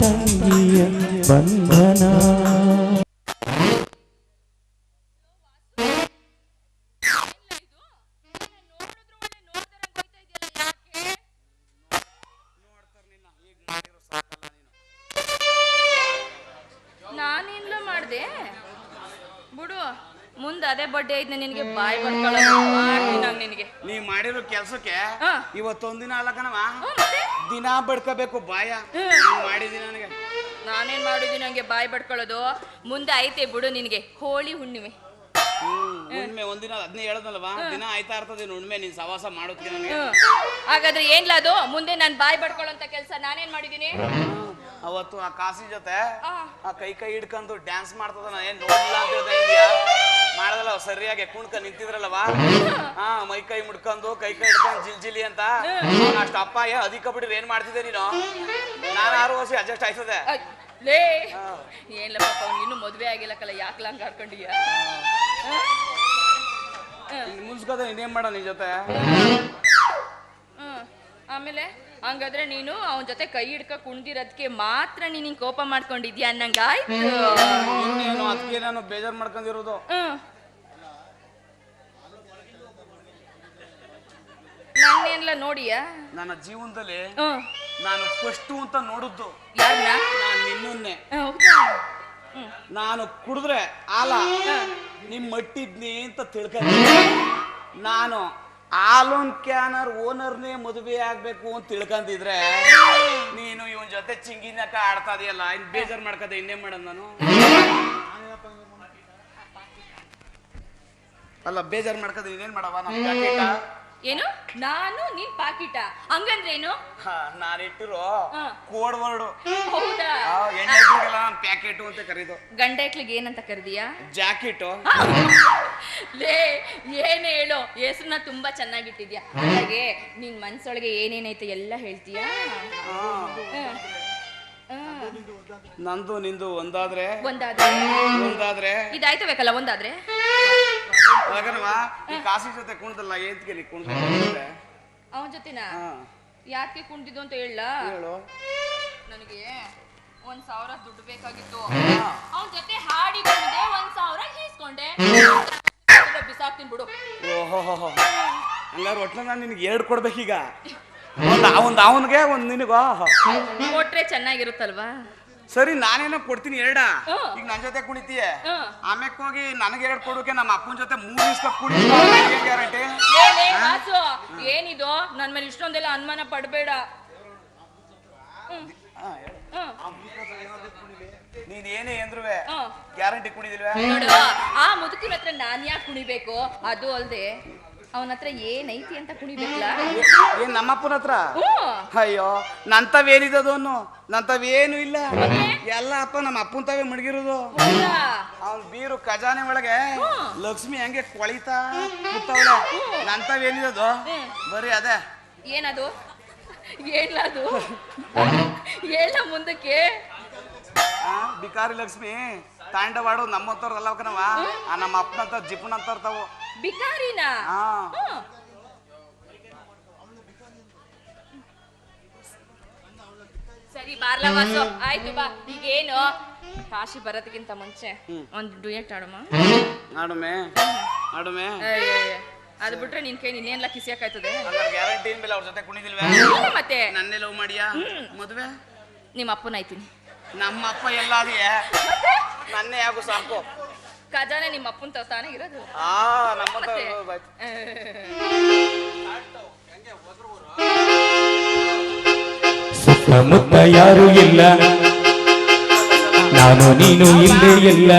ತಂಗಿಯ ಬಂಧನ. ನಾನೇನ್ಲ ಮಾಡ್ದೆ? ಬಿಡು. ಮುಂದೆ ಅದೇ ಬಡ್ಡೆ ಐತೆ ನಿನಗೆ ಬಾಯಿ ನಂಗ್ ನಿನಗೆ. ನೀ ಮಾಡಿರೋ ಕೆಲಸಕ್ಕೆ. ಇವತ್ತೊಂದಿನ ಅಲ್ಲ ಕಣವ ದಿನ ಬಡ್ಕೋಬೇಕು ಬಾಯ. ಮಾಡಿದಿ ನನಗೆ. ನಾನೇನ್ ಮಾಡಿದೀನಿ ನಂಗೆ ಬಾಯಿ ಬಡ್ಕೊಳ್ಳೋದು ಮುಂದೆ ಐತೆ ಬಿಡು ನಿನಗೆ. ಹೋಳಿ ಹುಣ್ಣಿಮೆ. ಹುಣ್ಣಿಮೆ ಒಂದಿನ ಅದನ್ನೇ ಹೇಳದಲ್ವಾ ದಿನ ಆಯ್ತಾ ಇರ್ತದೆ ಹುಣ್ಣಿಮೆ ನೀನ್ ಸವಾಸ ಮಾಡುತ್ತೀನಿ ನನಗೆ. ಹಾಗಾದ್ರೆ ಏನ್ಲ ಅದು? ಮುಂದೆ ನಾನು ಬಾಯ್ ಬಡ್ಕೊಳ್ಳೋಂತ ಕೆಲಸ ನಾನೇನ್ ಮಾಡಿದೀನಿ ಅವತ್ತು ಆ ಕಾಸಿ ಜೊತೆ ಆ. ಕೈ ಕೈ ಹಿಡ್ಕೊಂಡು ಡ್ಯಾನ್ಸ್ ಮಾಡ್ತದ ನಾನು ಏನ್ ನೋಡಿಲ್ಲ ಅಂತ ಹೇಳ್ತಾ ಸರಿಯಾಗಿ ಕುಣ್ಕ ನಿಂತಿದ್ರಲ್ಲವಾ? ಹಾ ಮೈ ಕೈ ಮುಡ್ಕೊಂಡು ಕೈ ಕೈ ಹಿಡ್ಕೊಂಡು ಜಿಲ್ ಜಿಲಿ ಅಂತ. ಅಷ್ಟ ಅಪ್ಪ ಅಧಿಕ ಬಿಡ್ರಿ ಏನ್ ಮಾಡ್ತಿದ್ದೆ ನೀನು? ನಾನು ಆರು ವರ್ಷ ಅಡ್ಜಸ್ಟ್ ಆಯ್ತದೆ. ಲೇ ಪಾಪ ಅವ್ನು ಇನ್ನೂ ಮದ್ವೆ ಆಗಿಲ್ಲ ಕಲ ಯಾಕೆ ಹಂಗ ಆಡ್ಕೊಂಡಿಯ? ಮುನ್ಸ್ಕೋದ ಇನ್ನೇನ್ ಮಾಡ ನಿನ್ ಜೊತೆ? ಹ್ಮ್ ಆಮೇಲೆ ಹಂಗಾದ್ರೆ ನೀನು ಅವನ ಜೊತೆ ಕೈ ಹಿಡ್ಕ ಕುಣ್ದಿರೋದಕ್ಕೆ ಮಾತ್ರ ನೀನ್ ಹಿಂಗ್ ಕೋಪ ಮಾಡ್ಕೊಂಡಿದ್ಯಾ ಅನ್ನಂಗಾಯ್ತು. ಅದಕ್ಕೆ ನಾನು ಬೇಜಾರ್ ಮಾಡ್ಕೊಂಡಿರೋದು. ಹ್ಮ್. ನನ್ನೇನ್ಲ ನೋಡಿಯ? ನನ್ನ ಜೀವನದಲ್ಲಿ ಹ್ಮ್ ನಾನು ಫಸ್ಟು ಅಂತ ನೋಡಿದ್ದು. ಯಾರನ್ನ ನಾನು ಹೌದಾ? ಹ್ಮ್. ನಾನು ಕುಡಿದ್ರೆ ಆಲ ನಿಮ್ ಮಟ್ಟಿದ್ನಿ ಅಂತ ತಿಳ್ಕೊಂಡೆ ನಾನು ಆಲೋನ್ ಕ್ಯಾನರ್ ಓನರ್ನೇ ಮದುವೆ ಆಗ್ಬೇಕು ಅಂತ ತಿಳ್ಕೊಂಡಿದ್ರೆ ನೀನು ಇವನ್ ಜೊತೆ ಚಿಂಗಿನಕ ಆಡ್ತಾ ಇದೆಯಲ್ಲ ಇನ್ ಬೇಜಾರ್ ಮಾಡ್ಕದೆ ಇನ್ನೇ ಮಾಡೋದು ನಾನು? ಅಲ್ಲ ಬೇಜಾರ್ ಮಾಡ್ಕದೆ ಇನ್ನೇನ್ ಮಾಡವ? ನಮ್ಮ ಏನು? ನಾನು ನೀನ್ ಪಾಕಿಟ. ಹಂಗಂದ್ರೇನು? ಹಾ ಇಟ್ಟಿರೋ ಹಾ. Code word. ಹೌದಾ? ಪ್ಯಾಕೆಟು ಅಂತ ಕರೀದು. ಗಂಡೈಕ್ಳಿಗೆ ಏನಂತ ಕರೆದಿಯಾ? ಜಾಕೆಟ್. ಲೇ ಏನ್ ಹೇಳು? ಹೆಸರನ್ನ ತುಂಬಾ ಚೆನ್ನಾಗಿಟ್ಟಿದ್ಯಾ. ಹಾಗೆ ನಿನ್ ಮನ್ಸೊಳಗೆ ಏನೇನೈತೆ ಎಲ್ಲ ಹೇಳ್ತೀಯಾ? ಹ್ಮ್. ಹ್ಮ್. ನಂದು ನಿಂದು ಒಂದಾದ್ರೆ? ಒಂದಾದ್ರೆ? ಒಂದಾದ್ರೆ? ಇದಾಯ್ತಬೇಕಲ್ಲ ಒಂದಾದ್ರೆ? ಯಾಕಂದ್ವಾ ಈ ಕಾಸಿ ಜೊತೆ ಕುಣ್ದಲ್ಲ ಏತ್ಗೆ ನೀ ಕುಣ್ದೆ? ಅವನ ಜೊತೆನಾ? ಯಾಕೆ ಕುಂಟಿದ್ದು ಅಂತ ಹೇಳ ಹೇಳು. ನನಗೆ ಒಂದ್ ಸಾವಿರ ದುಡ್ಡು ಬೇಕಾಗಿತ್ತು. ಅವನ ಜೊತೆ ಹಾಡಿಕೊಂಡೆ ಒಂದ್ ಸಾವಿರ ಈಸ್ಕೊಂಡೆ. ಬಿಸಾಕ್ತೀನಿ ಬಿಡು. ಓಹೋ ಹಂಗಾರೆ ಒಟ್ಲ ನಾನು ನಿನಗೆ ಎರಡು ಕೊಡ್ಬೇಕೀಗ? ಒಂದು ಅವನಿಗೆ ಒಂದು ನಿನಗೋ? ಕೊಟ್ರೆ ಚೆನ್ನಾಗಿರುತ್ತಲ್ವಾ? ಸರಿ ನಾನೇನೋ ಕೊಡ್ತೀನಿ ಎರಡ. ಈಗ ನನ್ನ ಜೊತೆ ಕುಣಿತೀಯ? ಆಮೇಲೆ ಆಮ್ಯಾಕ್ ಹೋಗಿ ನನಗೆ ಎರಡು ಕೊಡೋಕೆ ನಮ್ಮ ಅಪ್ಪನ ಜೊತೆ ಮೂರು ದಿವಸ ಕುಣಿ ಗ್ಯಾರಂಟಿ ಏನಿದು? ನನ್ ಮೇಲೆ ಇಷ್ಟೊಂದೆಲ್ಲ ಅನುಮಾನ ಪಡಬೇಡ. ನೀನ್ ಏನೇ ಅಂದ್ರುವೆ ಗ್ಯಾರಂಟಿ ಕುಣಿದಿಲ್ವಾ? ಆ ಮುದುಕಿನ ಹತ್ರ ನಾನ್ ಯಾಕೆ ಕುಣಿಬೇಕು? ಅದು ಅಲ್ದೆ. ಅವನ ಹತ್ರ ಏನೈತಿ ಅಂತ ಕುಣಿಬೇಕಲ್ಲ? ಏನ್ ನಮ್ಮಪ್ಪನ ಹತ್ರ? ಅಯ್ಯೋ ನಂತವೇನಿದದು ಅನ್ನು ನಂತವೇನು ಇಲ್ಲ. ಎಲ್ಲ ಅಪ್ಪ ನಮ್ಮ ಅಪ್ಪನ ತಾವೇ ಮಡಗಿರೋದು ಅವ್ನ ಬೀರು ಖಜಾನೆ ಒಳಗೆ ಲಕ್ಷ್ಮಿ ಹಂಗೆ ಕೊಳಿತಾ ಕೂತವಳೆ. ನಂತವೇನಿದದು ಬರೀ ಅದೇ. ಏನದು? ಅದು ಏನ ಮುಂದಕ್ಕೆ. ಆ, ಬಿಕಾರಿ ಲಕ್ಷ್ಮಿ. ತಾಂಡವಾಡು ನಮ್ಮಂತವ್ರಲ್ಲ ಕಣವ ಆ ನಮ್ಮ ಅಪ್ಪನಂತ ಜಿಪ್ಪನ ಅಂತ ತಾವು ಬಿಕಾರಿನಾ? ಹಾ. ಸರಿ ಬಾರ್ಲ ವಾಸು. ಆಯ್ತು ಬಾ. ಈಗೇನು? ಕಾಶಿ ಬರೋದಕ್ಕಿಂತ ಮುಂಚೆ ಒಂದು ಡುಯೆಟ್ ಆಡಮ್ಮ ನಾಡುಮೆ ನಾಡುಮೆ ಅದು ಬಿಟ್ರೆ ನಿನ್ ಕೈ ಇನ್ನೇನ್ಲ ಕಿಸಿಯಾಕಾಯ್ತದೆ ಆಯ್ತದೆ ಗ್ಯಾರಂಟಿ ಮೇಲೆ ಅವ್ರ ಜೊತೆ ಕುಣಿದಿಲ್ವೇ? ಮತ್ತೆ. ನನ್ನೇ ಲವ್ ಮಾಡಿಯಾ? ಮದುವೆ? ನಿಮ್ಮ ಅಪ್ಪನ ಐತಿನಿ ನಮ್ಮ ಅಪ್ಪ ಎಲ್ಲ ಅದೆಯೇ ನನ್ನೇ ಯಾಕೋ ಸಾಕು. ಖಜಾನೆ ನಿಮ್ಮ ಅಪ್ಪನ ತಾನೇ ಇರೋದು? ಆ ನಮ್ಮ ಮತ್ತೆ? ಸುತ್ತಮುತ್ತ ಯಾರು ಇಲ್ಲ. ನಾನು ನೀನು ಇಲ್ಲೇ ಇಲ್ಲ.